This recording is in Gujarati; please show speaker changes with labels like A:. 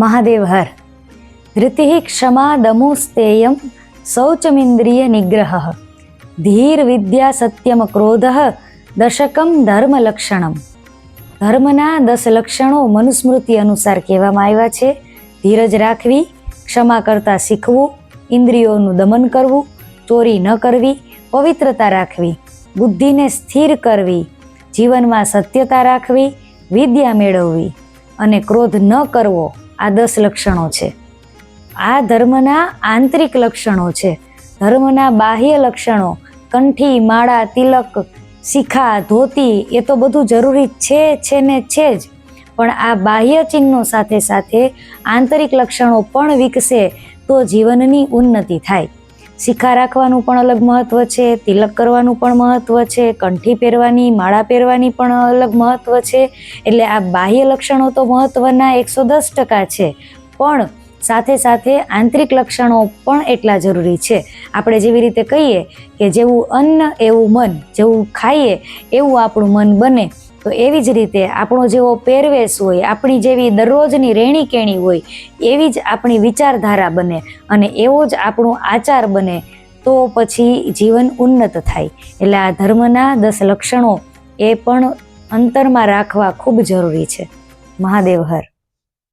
A: મહાદેવ હર. ધૃતિ ક્ષમા દમોસ્તેયમ શૌચમિન્દ્રિય નિગ્રહ. ધીર વિદ્યા સત્યમ ક્રોધ દશકમ ધર્મલક્ષણમ ધર્મના દસ લક્ષણો મનુસ્મૃતિ અનુસાર કહેવામાં આવ્યા છે. ધીરજ રાખવી, ક્ષમા કરતા શીખવું, ઇન્દ્રિયોનું દમન કરવું, ચોરી ન કરવી, પવિત્રતા રાખવી, બુદ્ધિને સ્થિર કરવી, જીવનમાં સત્યતા રાખવી, વિદ્યા મેળવવી અને ક્રોધ ન કરવો. આ દસ લક્ષણો છે. આ ધર્મના આંતરિક લક્ષણો છે. ધર્મના બાહ્ય લક્ષણો, કંઠી, માળા, તિલક, શિખા, ધોતી, એ તો બધું જરૂરી છે છે ને છે જ. પણ આ બાહ્ય ચિહ્નો સાથે સાથે આંતરિક લક્ષણો પણ વિકસે તો જીવનની ઉન્નતિ થાય. શિખા રાખવાનું પણ અલગ મહત્વ છે, તિલક કરવાનું પણ મહત્વ છે, કંઠી પહેરવાની, માળા પહેરવાની પણ અલગ મહત્વ છે. એટલે આ બાહ્ય લક્ષણો તો મહત્વના એકસો દસ ટકા છે. પણ સાથે સાથે આંતરિક લક્ષણો પણ એટલા જરૂરી છે. આપણે જેવી રીતે કહીએ કે જેવું અન્ન એવું મન, જેવું ખાઈએ એવું આપણું મન બને. તો એવી જ રીતે આપણો જેવો પહેરવેશ હોય, આપણી જેવી દરરોજની રહેણી કેણી હોય, એવી જ આપણી વિચારધારા બને અને એવો જ આપણો આચાર બને, તો પછી જીવન ઉન્નત થાય. એટલે આ ધર્મના દસ લક્ષણો એ પણ અંતરમાં રાખવા ખૂબ જરૂરી છે. મહાદેવ હર.